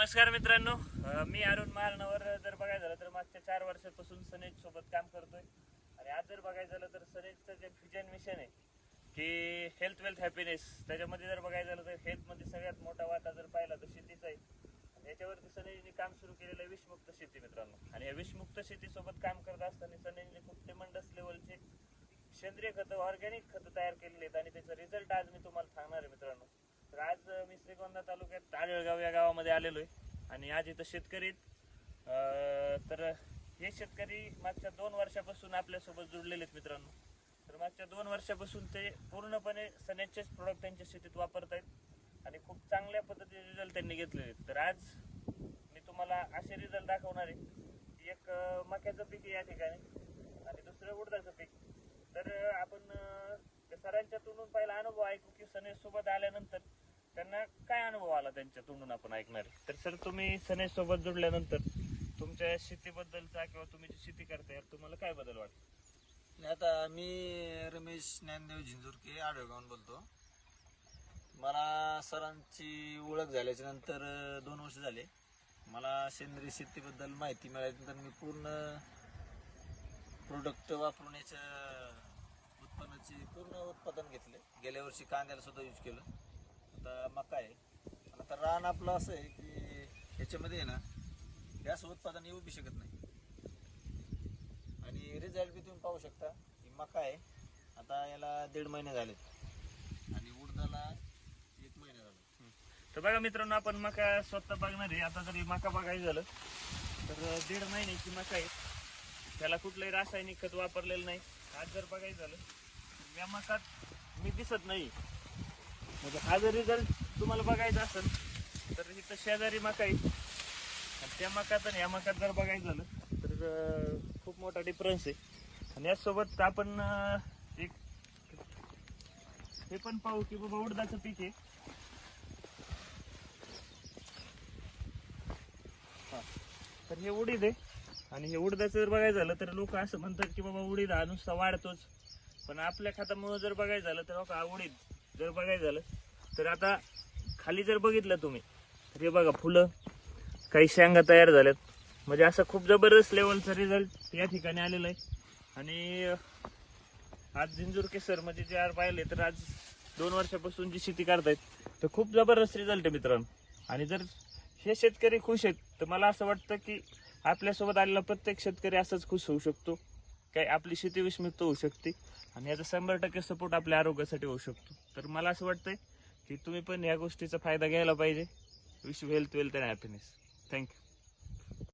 नमस्कार मित्रांनो. मी अरुण महारणावर जर बघायचं झालं तर मागच्या चार वर्षापासून सनेज सोबत काम करतोय. आणि आज जर बघायचं झालं तर सनेजचं जे फ्युजन मिशन आहे की हेल्थ वेल्थ हॅपीनेस त्याच्यामध्ये जर बघायचं झालं तर हेल्थमध्ये सगळ्यात मोठा वाटा जर पाहिला तर शेतीचा आहे. आणि याच्यावरती सनेजने काम सुरू केलेलं आहे विषमुक्त शेती मित्रांनो. आणि या विषमुक्त शेतीसोबत काम करत असताना सनेजने खूप ट्रिमंडस लेवलचे सेंद्रिय खतं ऑर्गॅनिक खतं तयार केलेले आहेत. आणि त्याचा रिझल्ट आज मी तुम्हाला सांगणार आहे मित्रांनो. तर आज मी श्रीगोंदा तालुक्यात आळेगाव या गावामध्ये आलेलो आहे आणि आज इथं शेतकरी आहेत. तर हे शेतकरी मागच्या दोन वर्षापासून आपल्यासोबत जुडलेले आहेत मित्रांनो. तर मागच्या दोन वर्षापासून ते पूर्णपणे सनेचेच प्रोडक्ट त्यांच्या शेतीत वापरत आहेत. आणि खूप चांगल्या पद्धतीचे रिझल्ट त्यांनी घेतलेले आहेत. तर आज मी तुम्हाला असे रिझल्ट दाखवणार आहे की एक मक्याचं पीक आहे या ठिकाणी आणि दुसरं उडदाचं पीक. तर आपण त्या सरांच्या तोंडून पहिला अनुभव ऐकू की सनेज सोबत आल्यानंतर त्यांना काय अनुभव आला त्यांच्या तोंडून आपण ऐकणार? आहे. तर सर तुम्ही सनेश सोबत जुडल्यानंतर तुमच्या शेतीबद्दलचा किंवा तुम्ही जी शेती करताय तुम्हाला काय बदल वाटतो? आणि आता मी रमेश ज्ञानदेव झिंजुरके आडवेगावून बोलतो. मला सरांची ओळख झाल्याच्यानंतर अं, दोन वर्ष झाले. मला सेंद्रिय शेतीबद्दल माहिती मिळाल्यानंतर मी पूर्ण प्रोडक्ट वापरून याच्या उत्पन्नाचे पूर्ण उत्पादन घेतले. गेल्या वर्षी कांद्याला सुद्धा यूज केलं. आता मका आहे. आणि आता रान आपलं असं आहे की ह्याच्यामध्ये आहे ना जास्त उत्पादन येऊ बी शकत नाही. आणि रिझल्ट बी तुम्ही पाहू शकता ही मका आहे. आता याला दीड महिने झालेत. आणि उडदाला एक महिना झाला तर बघा मित्रांनो आपण मका स्वतः बघणार आहे. आता जरी मका बघायचं झालं तर दीड महिन्याची मका आहे. त्याला कुठलंही रासायनिक खत वापरलेलं नाही. आज जर बघायचं झालं तर या मकात मी दिसत नाही. म्हणजे हा जर रिझल्ट तुम्हाला बघायचा असेल तर इथं शेजारी मका आहे. आणि त्या मकात आणि या मकात जर बघायचं झालं तर खूप मोठा डिफरन्स आहे. आणि यासोबत आपण एक हे पण पाहू की बाबा उडदाचं पीक आहे. तर हे उडीद आहे. आणि हे उडदाचं जर बघायचं झालं तर लोक असं म्हणतात की बाबा उडीद हा नुसता वाढतोच. पण आपल्या खात्यामुळे जर बघायचं झालं तर बघा हा उडीद जर बघायचं झालं तर आता खाली जर बघितलं तुम्ही तर हे बघा फुलं काही शेंगा तयार झाल्यात. म्हणजे असं खूप जबरदस्त लेवलचा रिझल्ट या ठिकाणी आलेला आहे. आणि आज झिंजूर केसर म्हणजे जे आज पाहिले तर आज दोन वर्षापासून जी शेती करतायत तर खूप जबरदस्त रिझल्ट आहे मित्रांनो. आणि जर हे शेतकरी खुश आहेत तर मला असं वाटतं की आपल्यासोबत आलेला प्रत्येक शेतकरी असंच खुश होऊ शकतो. काय आपली शेती विषमुक्त होऊ शकते आणि याचा शंभर टक्के सपोर्ट आपल्या आरोग्यासाठी होऊ शकतो. तर मला असं वाटतंय की तुम्ही पण या गोष्टीचा फायदा घ्यायला पाहिजे. Wish health wealth and happiness thank you